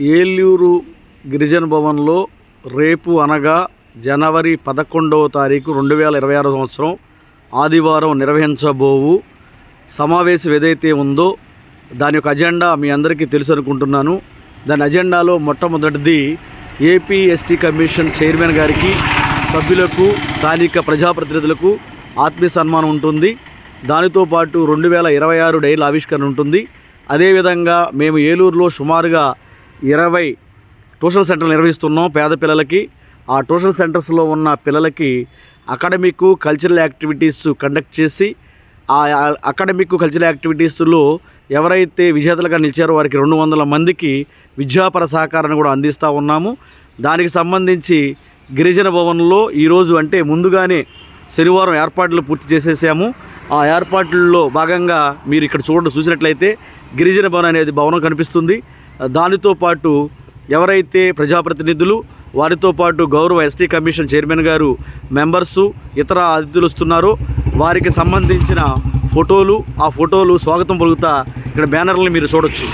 ఏలూరు గిరిజన భవన్లో రేపు అనగా జనవరి పదకొండవ తారీఖు రెండు వేల ఇరవై ఆరో సంవత్సరం ఆదివారం నిర్వహించబోవు. సమావేశం ఏదైతే ఉందో దాని యొక్క అజెండా మీ అందరికీ తెలుసు అనుకుంటున్నాను. దాని అజెండాలో మొట్టమొదటిది ఏపీ ఎస్టీ కమిషన్ చైర్మన్ గారికి సభ్యులకు స్థానిక ప్రజాప్రతినిధులకు ఆత్మీయ సన్మానం ఉంటుంది. దానితో పాటు రెండు వేల ఇరవై ఆరు డైల్ ఆవిష్కరణ ఉంటుంది. అదేవిధంగా మేము ఏలూరులో సుమారుగా ఇరవై ట్యూషన్ సెంటర్లు నిర్వహిస్తున్నాం పేద పిల్లలకి. ఆ ట్యూషన్ సెంటర్స్లో ఉన్న పిల్లలకి అకాడమిక్ కల్చరల్ యాక్టివిటీస్ కండక్ట్ చేసి ఆ అకాడమిక్ కల్చరల్ యాక్టివిటీస్లో ఎవరైతే విజేతలుగా నిలిచారో వారికి రెండు వందల మందికి విద్యాపర సహకారాన్ని కూడా అందిస్తూ ఉన్నాము. దానికి సంబంధించి గిరిజన భవన్లో ఈరోజు అంటే ముందుగానే శనివారం ఏర్పాట్లు పూర్తి చేసేసాము. ఆ ఏర్పాట్లలో భాగంగా మీరు ఇక్కడ చూడండి చూసినట్లయితే గిరిజన భవన్ అనేది భవనం కనిపిస్తుంది. దానితో పాటు ఎవరైతే ప్రజాప్రతినిధులు వారితో పాటు గౌరవ ఎస్టీ కమిషన్ చైర్మన్ గారు మెంబర్సు ఇతర అతిథులు వస్తున్నారో వారికి సంబంధించిన ఫోటోలు ఆ ఫోటోలు స్వాగతం పలుకుతా ఇక్కడ బ్యానర్లను మీరు చూడొచ్చు.